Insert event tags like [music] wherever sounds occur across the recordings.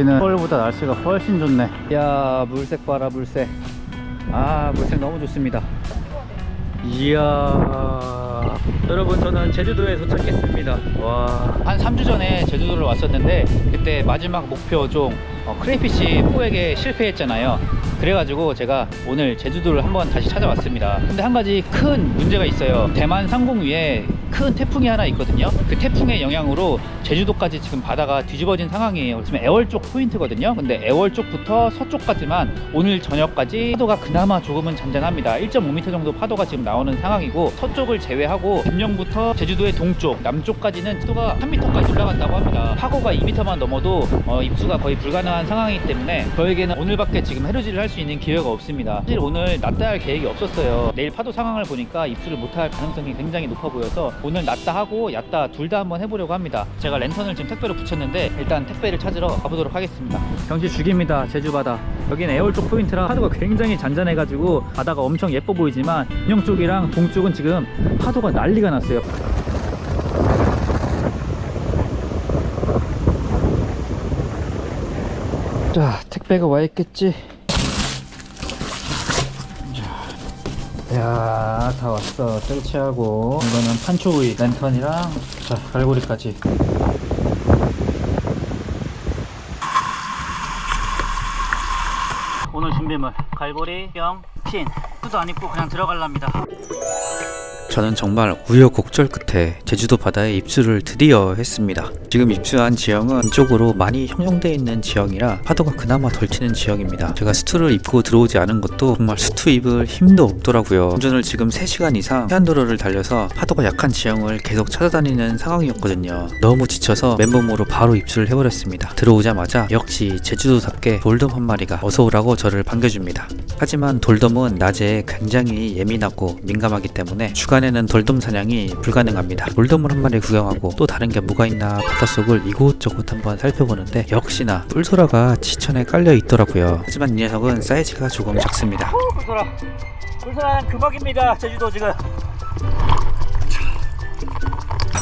여기는 서울보다 날씨가 훨씬 좋네. 이야 물색 봐라 물색. 아 물색 너무 좋습니다. 이야 여러분 저는 제주도에 도착했습니다. 와 한 3주 전에 제주도를 왔었는데 그때 마지막 목표 종 어, 크레이피시 포획에 실패했잖아요. 그래가지고 제가 오늘 제주도를 한번 다시 찾아왔습니다. 근데 한 가지 큰 문제가 있어요. 대만 상공 위에 큰 태풍이 하나 있거든요. 그 태풍의 영향으로 제주도까지 지금 바다가 뒤집어진 상황이에요. 지금 애월 쪽 포인트거든요. 근데 애월 쪽부터 서쪽까지만 오늘 저녁까지 파도가 그나마 조금은 잔잔합니다. 1.5m 정도 파도가 지금 나오는 상황이고 서쪽을 제외 하고 김영부터 제주도의 동쪽 남쪽까지는 파도가 3m까지 올라간다고 합니다. 파고가 2m만 넘어도 어, 입수가 거의 불가능한 상황이기 때문에 저에게는 오늘밖에 지금 해루질을 할 수 있는 기회가 없습니다. 사실 오늘 낮다 할 계획이 없었어요. 내일 파도 상황을 보니까 입수를 못할 가능성이 굉장히 높아 보여서 오늘 낮다 하고 얕다 둘 다 한번 해보려고 합니다. 제가 랜턴을 지금 택배로 붙였는데 일단 택배를 찾으러 가보도록 하겠습니다. 경치 죽입니다. 제주바다 여기는 애월 쪽 포인트라 파도가 굉장히 잔잔해가지고 바다가 엄청 예뻐 보이지만 인영 쪽이랑 동쪽은 지금 파도가 난리가 났어요 자 택배가 와 있겠지 야, 다 왔어. 뜰채하고 이거는 판초구이, 랜턴이랑 자, 갈고리까지. 오늘 준비물 갈고리, 뿅, 핀. 수도 안 입고 그냥 들어갈랍니다. 저는 정말 우여곡절 끝에 제주도 바다에 입수를 드디어 했습니다. 지금 입수한 지형은 이쪽으로 많이 형성되어 있는 지형이라 파도가 그나마 덜 치는 지형입니다. 제가 스투를 입고 들어오지 않은 것도 정말 스투 입을 힘도 없더라고요. 운전을 지금 3시간 이상 해안도로를 달려서 파도가 약한 지형을 계속 찾아다니는 상황이었거든요. 너무 지쳐서 맨몸으로 바로 입수를 해버렸습니다. 들어오자마자 역시 제주도답게 돌돔 한 마리가 어서 오라고 저를 반겨줍니다. 하지만 돌돔은 낮에 굉장히 예민하고 민감하기 때문에 주간 에는 돌돔 사냥이 불가능합니다. 돌돔을 한 마리 구경하고 또 다른 게 뭐가 있나 바닷속을 이곳저곳 한번 살펴보는데 역시나 뿔소라가 지천에 깔려 있더라고요. 하지만 이 녀석은 사이즈가 조금 작습니다. 불소라. 불소라는 금박입니다. 제주도 지금.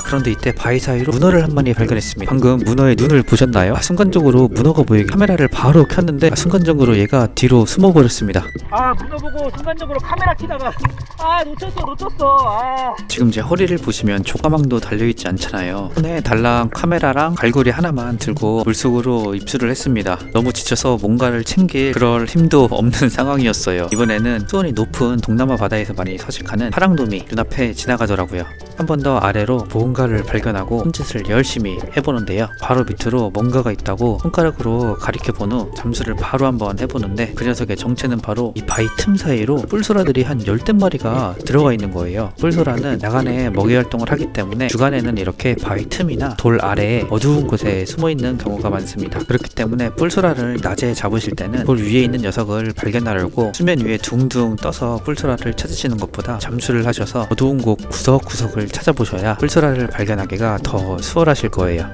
아, 그런데 이때 바위 사이로 문어를 한 마리 발견했습니다. 방금 문어의 눈을 보셨나요? 아, 순간적으로 문어가 보이게 카메라를 바로 켰는데 아, 순간적으로 얘가 뒤로 숨어버렸습니다. 아, 문어 보고 순간적으로 카메라 키다가 아, 놓쳤어, 놓쳤어. 아. 지금 제 허리를 보시면 조가망도 달려있지 않잖아요. 손에 달랑 카메라랑 갈고리 하나만 들고 물속으로 입수를 했습니다. 너무 지쳐서 뭔가를 챙길 그럴 힘도 없는 [laughs] 상황이었어요. 이번에는 수온이 높은 동남아 바다에서 많이 서식하는 파랑돔이 눈앞에 지나가더라고요. 한 번 더 아래로 무언가를 발견하고 손짓을 열심히 해보는데요. 바로 밑으로 뭔가가 있다고 손가락으로 가리켜 본 후 잠수를 바로 한번 해보는데 그 녀석의 정체는 바로 이 바위 틈 사이로 뿔소라들이 한 열댓 마리가 들어가 있는 거예요. 뿔소라는 야간에 먹이 활동을 하기 때문에 주간에는 이렇게 바위 틈이나 돌 아래에 어두운 곳에 숨어 있는 경우가 많습니다. 그렇기 때문에 뿔소라를 낮에 잡으실 때는 돌 위에 있는 녀석을 발견하려고 수면 위에 둥둥 떠서 뿔소라를 찾으시는 것보다 잠수를 하셔서 어두운 곳 구석구석을 찾아보셔야 뿔소라를 발견하기가 더 수월하실 거예요.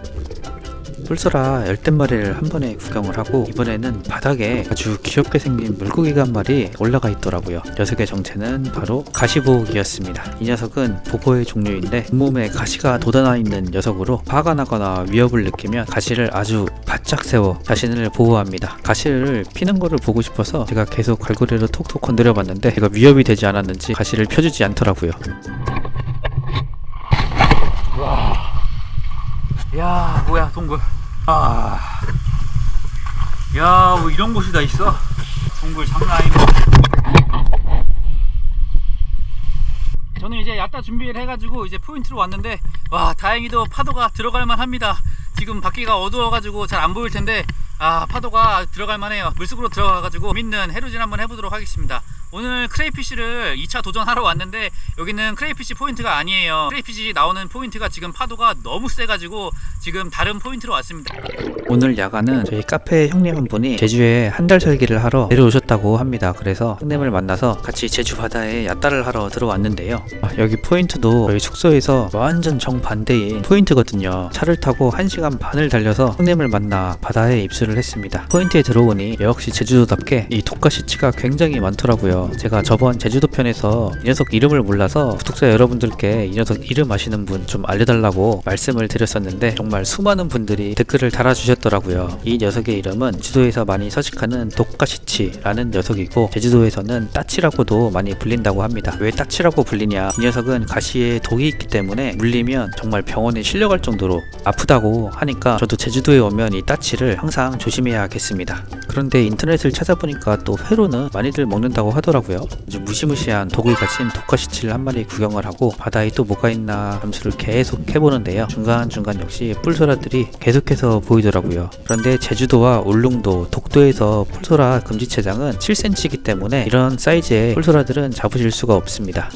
뿔소라 열댓 마리를 한 번에 구경을 하고 이번에는 바닥에 아주 귀엽게 생긴 물고기가 한 마리 올라가 있더라고요. 녀석의 정체는 바로 가시복이었습니다. 이 녀석은 보고의 종류인데 몸에 가시가 돋아나 있는 녀석으로 화가 나거나 위협을 느끼면 가시를 아주 바짝 세워 자신을 보호합니다. 가시를 피는 거를 보고 싶어서 제가 계속 갈고리로 톡톡 건드려 봤는데 제가 위협이 되지 않았는지 가시를 펴주지 않더라고요. 야, 뭐야, 동굴. 아. 야, 뭐 이런 곳이 다 있어. 동굴 장난 아니네. 저는 이제 야따 준비를 해가지고 이제 포인트로 왔는데 와 다행히도 파도가 들어갈만 합니다 지금 밖에가 어두워가지고 잘 안 보일 텐데 아 파도가 들어갈 만 해요 물속으로 들어가가지고 재밌는 해루질 한번 해보도록 하겠습니다 오늘 크레이피쉬를 2차 도전하러 왔는데 여기는 크레이피쉬 포인트가 아니에요. 크레이피쉬 나오는 포인트가 지금 파도가 너무 세가지고 지금 다른 포인트로 왔습니다 오늘 야간은 저희 카페 형님 한 분이 제주에 한 달 살기를 하러 내려오셨다고 합니다. 그래서 형님을 만나서 같이 제주 바다에 야따를 하러 들어왔는데요. 아, 여기 포인트도 저희 숙소에서 완전 정반대인 포인트거든요. 차를 타고 1시간 반을 달려서 형님을 만나 바다에 입수를 했습니다. 포인트에 들어오니 역시 제주도답게 이 독가시치가 굉장히 많더라고요. 제가 저번 제주도 편에서 이 녀석 이름을 몰라서 구독자 여러분들께 이 녀석 이름 아시는 분 좀 알려달라고 말씀을 드렸었는데 정말 수많은 분들이 댓글을 달아주셨더라고요. 이 녀석의 이름은 제주도에서 많이 서식하는 독가시치라는 녀석이고 제주도에서는 따치라고도 많이 불린다고 합니다. 왜 따치라고 불리냐? 이 녀석은 가시에 독이 있기 때문에 물리면 정말 병원에 실려갈 정도로 아프다고 하니까 저도 제주도에 오면 이 따치를 항상 조심해야겠습니다. 그런데 인터넷을 찾아보니까 또 회로는 많이들 먹는다고 하더라고요. 아주 무시무시한 독을 가진 독가시치를 한 마리 구경을 하고 바다에 또 뭐가 있나 감수를 계속 해보는데요. 중간중간 역시 뿔소라들이 계속해서 보이더라고요. 그런데 제주도와 울릉도, 독도에서 뿔소라 금지체장은 7cm이기 때문에 이런 사이즈의 뿔소라들은 잡으실 수가 없습니다.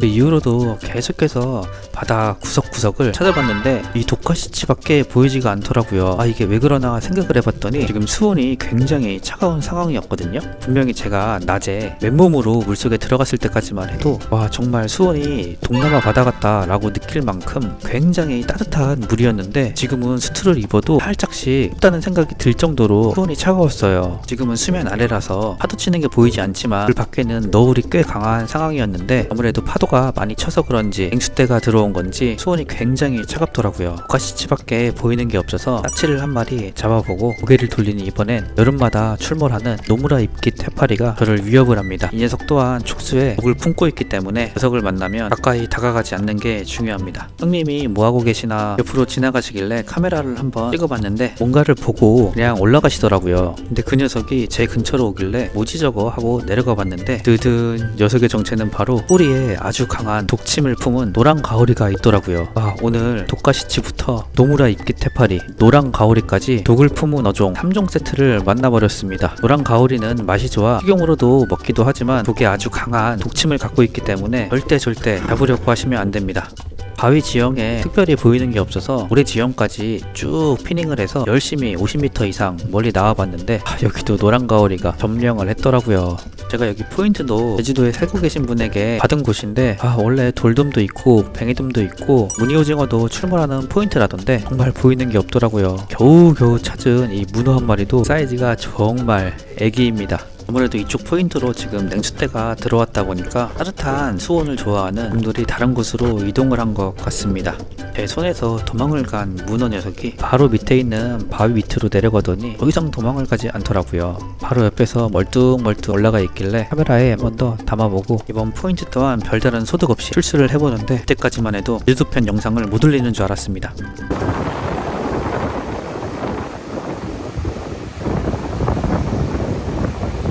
그 이후로도 계속해서 바다 구석구석을 찾아봤는데 이 독가시치밖에 보이지가 않더라고요. 아 이게 왜 그러나 생각을 해봤더니 지금 수온이 굉장히 차가운 상황이었거든요. 분명히 제가 낮에 맨몸으로 물속에 들어갔을 때까지만 해도 와 정말 수온이 동남아 바다 같다 라고 느낄 만큼 굉장히 따뜻한 물이었는데 지금은 수트를 입어도 살짝씩 춥다는 생각이 들 정도로 수온이 차가웠어요. 지금은 수면 아래라서 파도 치는 게 보이지 않지만 물 밖에는 너울이 꽤 강한 상황이었는데 아무래도 파도가 많이 쳐서 그런지 냉수대가 들어온 건지 수온이 굉장히 차갑더라고요. 가시치밖에 보이는 게 없어서 따치를 한 마리 잡아보고 고개를 돌리니 이번엔 여름마다 출몰하는 노무라 잎깃 해파리가 저를 위협을 합니다. 이 녀석 또한 촉수에 독을 품고 있기 때문에 녀석을 만나면 가까이 다가가지 않는 게 중요합니다. 형님이 뭐하고 계시나 옆으로 지나가시길래 카메라를 한번 찍어봤는데 뭔가를 보고 그냥 올라가시더라고요. 근데 그 녀석이 제 근처로 오길래 뭐지 저거 하고 내려가 봤는데 드든 녀석의 정체는 바로 꼬리에 아주 강한 독침을 품은 노랑 가오리가 있더라고요. 아, 오늘 독가시치부터 노무라 잎깃 해파리, 노랑 가오리까지 독을 품은 어종 3종 세트를 만나버렸습니다. 노랑 가오리는 맛이 좋아 식용으로도 먹기도 하지만 독에 아주 강한 독침을 갖고 있기 때문에 절대 절대 잡으려고 하시면 안 됩니다. 바위 지형에 특별히 보이는 게 없어서 모래 지형까지 쭉 피닝을 해서 열심히 50m 이상 멀리 나와봤는데 아, 여기도 노란 가오리가 점령을 했더라고요. 제가 여기 포인트도 제주도에 살고 계신 분에게 받은 곳인데 아 원래 돌돔도 있고 뱅이돔도 있고 무늬오징어도 출몰하는 포인트라던데 정말 보이는 게 없더라고요. 겨우겨우 찾은 이 문어 한 마리도 사이즈가 정말 애기입니다. 아무래도 이쪽 포인트로 지금 냉수대가 들어왔다 보니까 따뜻한 수온을 좋아하는 분들이 다른 곳으로 이동을 한 것 같습니다. 제 손에서 도망을 간 문어 녀석이 바로 밑에 있는 바위 밑으로 내려가더니 더 이상 도망을 가지 않더라고요. 바로 옆에서 멀뚱멀뚱 올라가 있길래 카메라에 한 번 더 담아보고 이번 포인트 또한 별다른 소득 없이 출수를 해보는데 그때까지만 해도 유튜편 영상을 못 올리는 줄 알았습니다.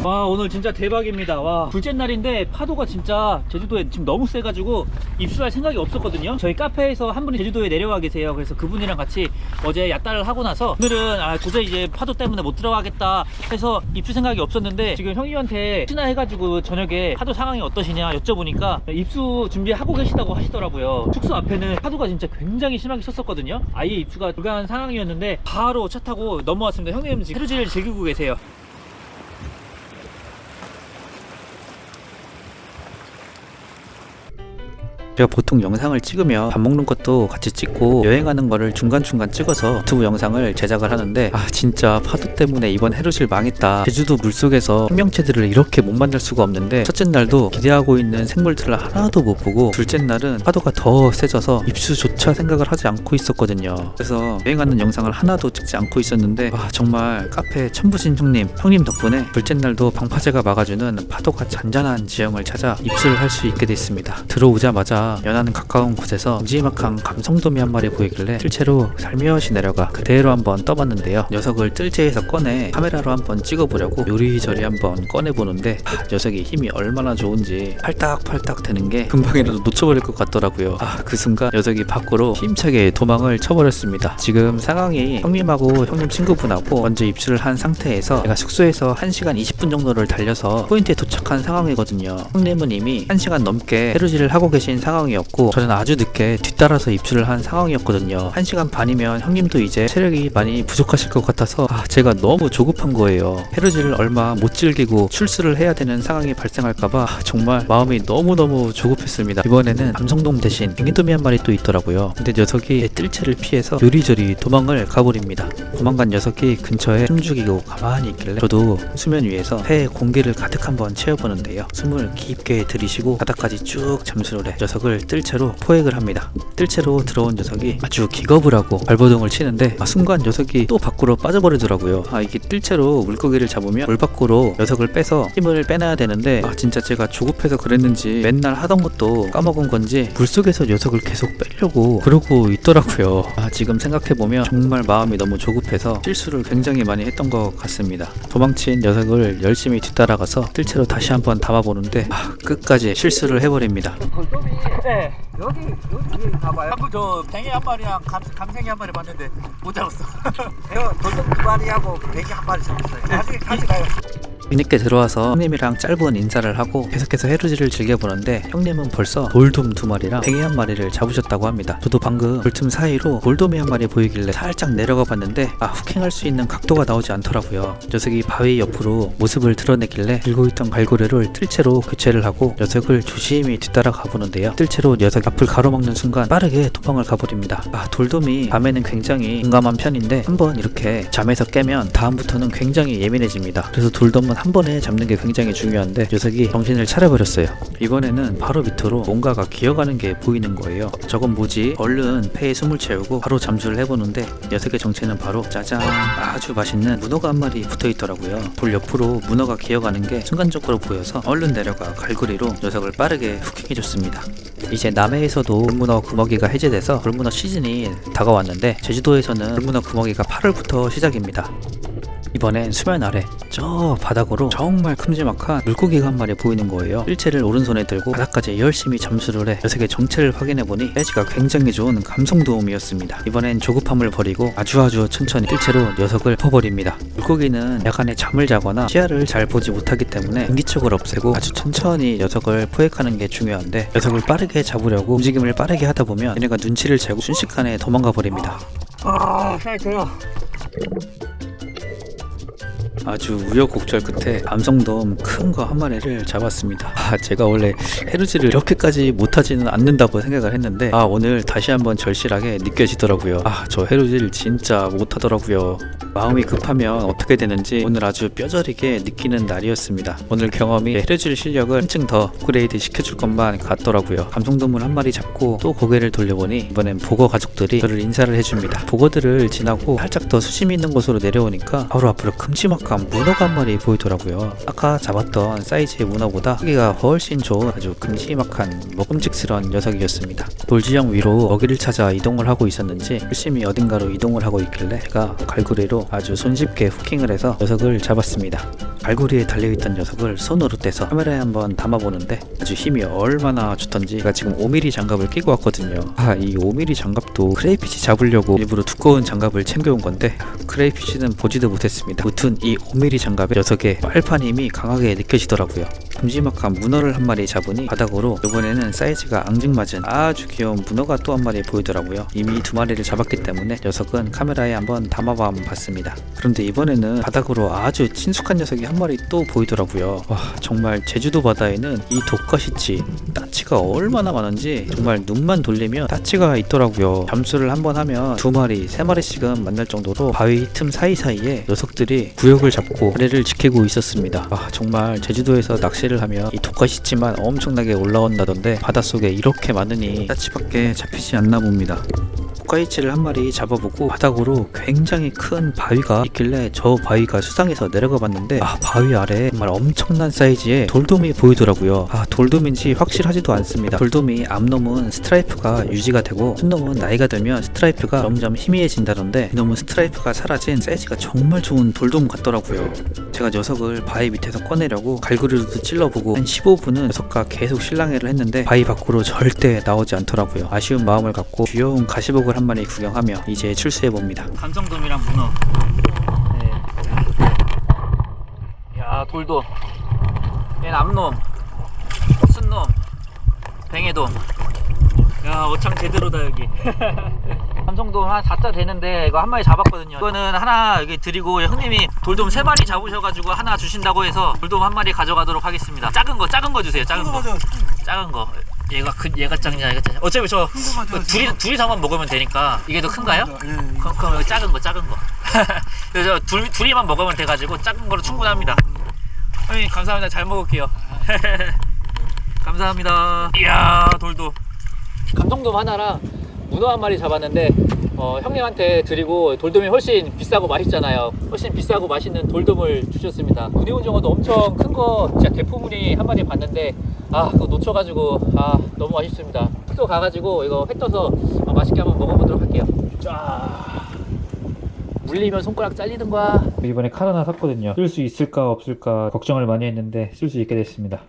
와 오늘 진짜 대박입니다. 와 둘째 날인데 파도가 진짜 제주도에 지금 너무 세가지고 입수할 생각이 없었거든요. 저희 카페에서 한 분이 제주도에 내려와 계세요. 그래서 그분이랑 같이 어제 야따를 하고 나서 오늘은 아 도저히 이제 파도 때문에 못 들어가겠다 해서 입수 생각이 없었는데 지금 형님한테 혹시나 해가지고 저녁에 파도 상황이 어떠시냐 여쭤보니까 입수 준비하고 계시다고 하시더라고요. 숙소 앞에는 파도가 진짜 굉장히 심하게 쳤었거든요. 아예 입수가 불가한 상황이었는데 바로 차 타고 넘어왔습니다. 형님 지금 해루질 즐기고 계세요 제가 보통 영상을 찍으면 밥 먹는 것도 같이 찍고 여행하는 거를 중간중간 찍어서 유튜브 영상을 제작을 하는데 아 진짜 파도 때문에 이번 해루실 망했다. 제주도 물속에서 생명체들을 이렇게 못 만날 수가 없는데 첫째 날도 기대하고 있는 생물들을 하나도 못 보고 둘째 날은 파도가 더 세져서 입수조차 생각을 하지 않고 있었거든요. 그래서 여행하는 영상을 하나도 찍지 않고 있었는데 와 정말 카페 천부신 형님 형님 덕분에 둘째 날도 방파제가 막아주는 파도가 잔잔한 지형을 찾아 입수를 할 수 있게 됐습니다. 들어오자마자 카메라 연안 가까운 곳에서 큼지막한 감성돔이 한 마리 보이길래 실제로 살며시 내려가 그대로 한번 떠봤는데요. 녀석을 뜰채에서 꺼내 카메라로 한번 찍어보려고 요리조리 한번 꺼내보는데 아, 녀석이 힘이 얼마나 좋은지 팔딱팔딱 되는 게 금방이라도 놓쳐버릴 것 같더라고요. 아 그 순간 녀석이 밖으로 힘차게 도망을 쳐버렸습니다. 지금 상황이 형님하고 형님 친구분하고 먼저 입수를 한 상태에서 제가 숙소에서 1시간 20분 정도를 달려서 포인트에 도착한 상황이거든요. 형님은 이미 1시간 넘게 해루질을 하고 계신 상황 이었고 저는 아주 늦게 뒤따라서 입수를 한 상황이었거든요. 1시간 반이면 형님도 이제 체력이 많이 부족하실 것 같아서 아, 제가 너무 조급한 거예요. 해루질을 얼마 못 즐기고 출수를 해야 되는 상황이 발생할까봐 정말 마음이 너무너무 조급했습니다. 이번에는 감성돔 대신 뱅이돔이 한 마리 또 있더라고요. 근데 녀석이 제 뜰채를 피해서 요리조리 도망을 가버립니다. 도망간 녀석이 근처에 숨죽이고 가만히 있길래 저도 수면 위에서 폐에 공기를 가득 한번 채워보는데요. 숨을 깊게 들이쉬고 바닥까지 쭉 잠수를 해 녀석 을 뜰채로 포획을 합니다. 뜰채로 들어온 녀석이 아주 기겁을 하고 발버둥을 치는데 아, 순간 녀석이 또 밖으로 빠져버리더라고요. 아 이게 뜰채로 물고기를 잡으면 물 밖으로 녀석을 빼서 힘을 빼놔야 되는데 아 진짜 제가 조급해서 그랬는지 맨날 하던 것도 까먹은 건지 물속에서 녀석을 계속 빼려고 그러고 있더라고요. 아 지금 생각해보면 정말 마음이 너무 조급해서 실수를 굉장히 많이 했던 것 같습니다. 도망친 녀석을 열심히 뒤따라가서 뜰채로 다시 한번 담아보는데 아, 끝까지 실수를 해버립니다. 네. 여기 여기 가봐요. 방금 저 뱅이 한 마리랑 감, 감생이 한 마리 봤는데 못 잡았어. 내가 돌돔 두 마리하고 베개 한 마리 잡았어요. 같이 같이 가요. 뒤늦게 들어와서 형님이랑 짧은 인사를 하고 계속해서 해루질을 즐겨보는데 형님은 벌써 돌돔 두 마리랑 뱅이 한 마리를 잡으셨다고 합니다. 저도 방금 돌틈 사이로 돌돔이 한 마리 보이길래 살짝 내려가 봤는데 아 후킹할 수 있는 각도가 나오지 않더라고요. 녀석이 바위 옆으로 모습을 드러내길래 들고 있던 갈고리를 뜰채로 교체를 하고 녀석을 조심히 뒤따라 가보는데요. 뜰채로 녀석 앞을 가로막는 순간 빠르게 도망을 가버립니다. 아 돌돔이 밤에는 굉장히 민감한 편인데 한번 이렇게 잠에서 깨면 다음부터는 굉장히 예민해집니다. 그래서 돌돔은 한 번에 잡는 게 굉장히 중요한데 녀석이 정신을 차려버렸어요. 이번에는 바로 밑으로 뭔가가 기어가는 게 보이는 거예요. 저건 뭐지? 얼른 폐에 숨을 채우고 바로 잠수를 해보는데 녀석의 정체는 바로 짜잔 아주 맛있는 문어가 한 마리 붙어 있더라고요. 돌 옆으로 문어가 기어가는 게 순간적으로 보여서 얼른 내려가 갈고리로 녀석을 빠르게 후킹해줬습니다. 이제 남해에서도 돌문어 금어기가 해제돼서 돌문어 시즌이 다가왔는데 제주도에서는 돌문어 금어기가 8월부터 시작입니다. 이번엔 수면 아래 저 바닥으로 정말 큼지막한 물고기가 한 마리 보이는 거예요. 일체를 오른손에 들고 바닥까지 열심히 잠수를 해 녀석의 정체를 확인해보니 사이즈가 굉장히 좋은 감성 도움이었습니다. 이번엔 조급함을 버리고 아주아주 천천히 일체로 녀석을 퍼버립니다. 물고기는 야간에 잠을 자거나 시야를 잘 보지 못하기 때문에 인기척을 없애고 아주 천천히 녀석을 포획하는 게 중요한데 녀석을 빠르게 잡으려고 움직임을 빠르게 하다 보면 얘네가 눈치를 채고 순식간에 도망가 버립니다. 아, 잘 돼요. 아주 우여곡절 끝에 감성돔 큰 거 한 마리를 잡았습니다. 아, 제가 원래 해루질을 이렇게까지 못하지는 않는다고 생각을 했는데, 아, 오늘 다시 한번 절실하게 느껴지더라고요. 아, 저 해루질 진짜 못하더라고요. 마음이 급하면 어떻게 되는지 오늘 아주 뼈저리게 느끼는 날이었습니다. 오늘 경험이 해루질 실력을 한층 더 업그레이드 시켜줄 것만 같더라고요. 감성돔을 한 마리 잡고 또 고개를 돌려보니 이번엔 보거 가족들이 저를 인사를 해줍니다. 보거들을 지나고 살짝 더 수심 있는 곳으로 내려오니까 바로 앞으로 큼지막한 문어가 한 마리 보이더라고요. 아까 잡았던 사이즈의 문어보다 크기가 훨씬 좋은 아주 큼지막한 먹음직스러운 녀석이었습니다. 돌지형 위로 먹이를 찾아 이동을 하고 있었는지 열심히 어딘가로 이동을 하고 있길래 제가 갈고리로 아주 손쉽게 후킹을 해서 녀석을 잡았습니다. 갈고리에 달려있던 녀석을 손으로 떼서 카메라에 한번 담아보는데 아주 힘이 얼마나 좋던지 제가 지금 5mm 장갑을 끼고 왔거든요. 아, 이 5mm 장갑도 크레이피시 잡으려고 일부러 두꺼운 장갑을 챙겨온 건데 크레이피시는 보지도 못했습니다. 무튼 이 5mm 장갑에 녀석의 빨판 힘이 강하게 느껴지더라고요. 큼지막한 문어를 한 마리 잡으니 바닥으로 이번에는 사이즈가 앙증맞은 아주 귀여운 문어가 또 한 마리 보이더라고요. 이미 두 마리를 잡았기 때문에 녀석은 카메라에 한번 담아봐 봤습니다. 그런데 이번에는 바닥으로 아주 친숙한 녀석이 한 마리 또 보이더라고요. 와 정말 제주도 바다에는 이 독가시치 따치가 얼마나 많은지 정말 눈만 돌리면 따치가 있더라고요. 잠수를 한번 하면 두 마리, 세 마리씩은 만날 정도로 바위 틈 사이사이에 녀석들이 구역을 잡고 아래를 지키고 있었습니다. 와 정말 제주도에서 낚시를 하면 이 독가시치만 엄청나게 올라온다던데 바닷속에 이렇게 많으니 따치밖에 잡히지 않나 봅니다. 호카이치를 한 마리 잡아보고 바닥으로 굉장히 큰 바위가 있길래 저 바위가 수상해서 내려가 봤는데 아 바위 아래에 정말 엄청난 사이즈의 돌돔이 보이더라고요. 아 돌돔인지 확실하지도 않습니다. 돌돔이 앞놈은 스트라이프가 유지가 되고 순놈은 나이가 들면 스트라이프가 점점 희미해진다던데 이놈은 스트라이프가 사라진 사이즈가 정말 좋은 돌돔 같더라고요. 제가 녀석을 바위 밑에서 꺼내려고 갈고리로도 찔러 보고 한 15분은 녀석과 계속 실랑이를 했는데 바위 밖으로 절대 나오지 않더라고요 아쉬운 마음을 갖고 귀여운 가시복을 한 마리 구경하며 이제 출수해봅니다 감성돔이랑 문어. 네. 야 돌돔. 얘는 암놈. 순놈. 뱅에돔. 야 어창 제대로다 여기. [laughs] 감성돔 한 4자 되는데 이거 한 마리 잡았거든요. 이거는 하나 여기 드리고 형님이 돌돔 세 마리 잡으셔가지고 하나 주신다고 해서 돌돔 한 마리 가져가도록 하겠습니다. 작은 거 작은 거 주세요. 작은 거. 작은 거. 얘가 큰 얘가 작냐 얘가 작냐. 어차피 저 둘이 둘이서만 먹으면 되니까 이게 더 큰가요? 예. 그럼, 그럼 여기 작은 거 작은 거 [laughs] 그래서 둘, 둘이만 먹으면 돼가지고 작은 거로 충분합니다 형님 감사합니다 잘 먹을게요 [laughs] 감사합니다 이야 돌도 감성돔 하나랑 문어 한 마리 잡았는데 어, 형님한테 드리고 돌돔이 훨씬 비싸고 맛있잖아요 훨씬 비싸고 맛있는 돌돔을 주셨습니다 무늬온정어도 엄청 큰 거 진짜 대포무늬 한 마리 봤는데 아 그거 놓쳐가지고 아 너무 맛있습니다 숙소 가가지고 이거 회 떠서 어, 맛있게 한번 먹어보도록 할게요 쫙 물리면 손가락 잘리는 거야. 이번에 칼 하나 샀거든요. 쓸 수 있을까 없을까 걱정을 많이 했는데 쓸 수 있게 됐습니다.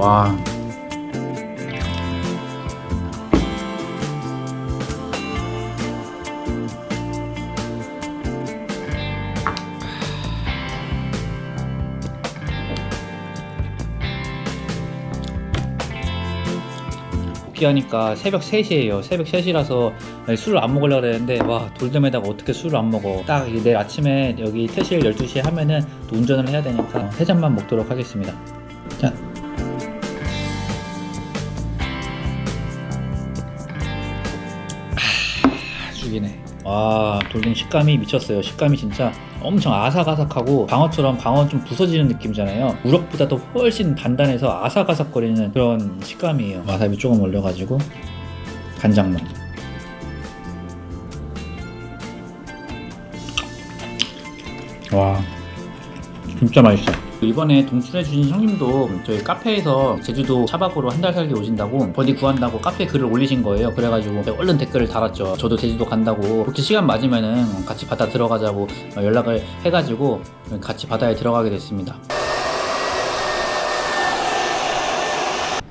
와. 복귀하니까 새벽 3시에요. 새벽 3시라서 술을 안 먹으려고 그랬는데 와 돌돔에다가 어떻게 술을 안 먹어. 딱 내일 아침에 여기 퇴실 12시에 하면은 또 운전을 해야 되니까 세 잔만 먹도록 하겠습니다. 죽이네. 와 돌돔 식감이 미쳤어요. 식감이 진짜 엄청 아삭아삭하고 방어처럼 방어 좀 부서지는 느낌이잖아요. 우럭보다도 훨씬 단단해서 아삭아삭거리는 그런 식감이에요. 와사비 조금 올려가지고 간장만. 와 진짜 맛있어. 이번에 동출해주신 형님도 저희 카페에서 제주도 차박으로 한 달 살기 오신다고 버디 구한다고 카페 글을 올리신 거예요. 그래가지고 얼른 댓글을 달았죠. 저도 제주도 간다고 혹시 시간 맞으면은 같이 바다 들어가자고 연락을 해가지고 같이 바다에 들어가게 됐습니다.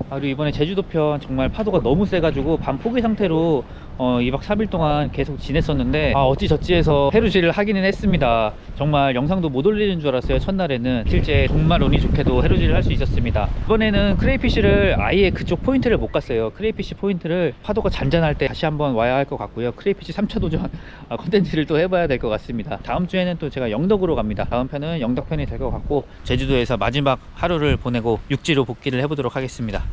아, 그리고 이번에 제주도 편 정말 파도가 너무 세가지고 밤 포기 상태로 어, 2박 3일 동안 계속 지냈었는데 아, 어찌저찌 해서 해루질을 하기는 했습니다. 정말 영상도 못 올리는 줄 알았어요. 첫날에는 실제 정말 운이 좋게도 해루질을 할 수 있었습니다. 이번에는 크레이피쉬를 아예 그쪽 포인트를 못 갔어요. 크레이피쉬 포인트를 파도가 잔잔할 때 다시 한번 와야 할 것 같고요. 크레이피쉬 3차 도전 아, 컨텐츠를 또 해봐야 될 것 같습니다. 다음 주에는 또 제가 영덕으로 갑니다. 다음 편은 영덕 편이 될 것 같고 제주도에서 마지막 하루를 보내고 육지로 복귀를 해보도록 하겠습니다.